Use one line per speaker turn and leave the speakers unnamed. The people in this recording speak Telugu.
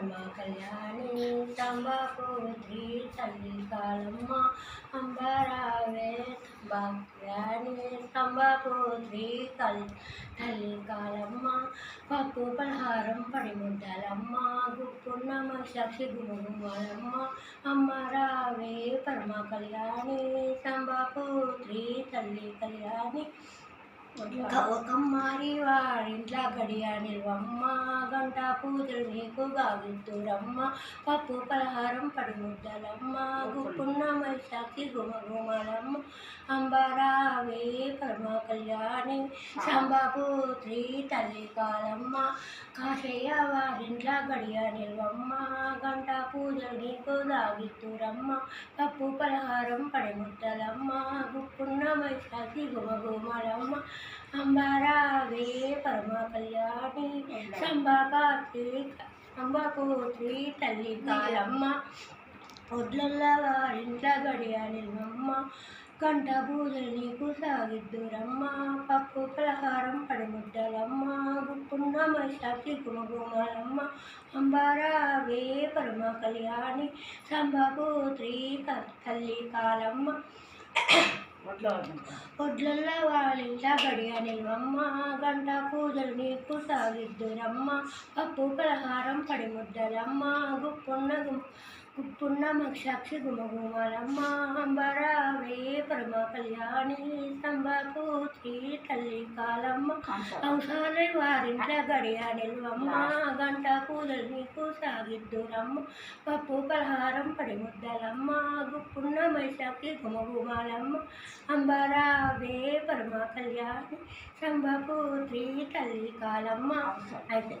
పరమ కళ్యాణి తంబాపుత్రి తల్లి కాలమ్మ అంబరావే తంబాకుయాని తంబాపుత్రి కల్ తల్లి కాలమ్మ పప్పు పలహారం పడి ముద్దలమ్మ సాక్షి గుమగుమలమ్మ అమ్మరావే పరమ కళ్యాణి తంబాపుత్రి తల్లి కళ్యాణి ఒక మారి వాడింట్లా గడియా నిల్వమ్మ. గంట పూజలు నీకు గావిద్దురమ్మ పప్పు పలహారం పడిముద్దలమ్మ గుప్పున్న మైసాకి గుమగుమలమ్మ అంబరావే పరమ కళ్యాణి. సంబాపూత్రి తల్లి కాలమ్మ. కాశయ్య వారింట్లా గడియా నిల్వమ్మ. పూజలు నీకు గావిద్దురమ్మ పప్పు పలహారం పడముద్దలమ్మ గుప్పున్న మైసాసి గుమగుమలమ్మ అంబారావే పరమ కళ్యాణి సంబాపాత్రి సంబాపూత్రి తల్లి కాలమ్మ. ఒడ్లల్ల వారింట్ల గడియాలినమ్మ గంట పూజలు నీకు సాగిద్దురమ్మ. పప్పు పలహారం పడిముద్దలమ్మ గుప్పున్న మైసాకి గుమగుమలమ్మ అంబారావే పరమ కళ్యాణి సంబాపూత్రి కల్లి కాలమ్మ. ఒడ్లల్ల వాళ్ళింట గడియ నిల్వమ్మ గంట పూజలు నీకు సాగిద్దురమ్మ. పప్పు పలహారం పడి ముద్దలమ్మ. గుప్పున్న గుప్పున్న మక్షాక్షి గుమగుమలమ్మ. అంబరా పరమ కళ్యాణి సంబాపూత్రి తల్లి కాలమ్మ. అంశాల వారింట్ల గడియ నిల్వమ్మ. గంట పూజలు నీకు సాగిద్దురమ్మ. పప్పు పలహారం పడి ముద్దలమ్మ. గుప్పున్న మైసాకి గుమగుమలమ్మ. అంబరావే పరమ కళ్యాణి సంభపూత్రి తల్లి కాలమ్మ. అయితే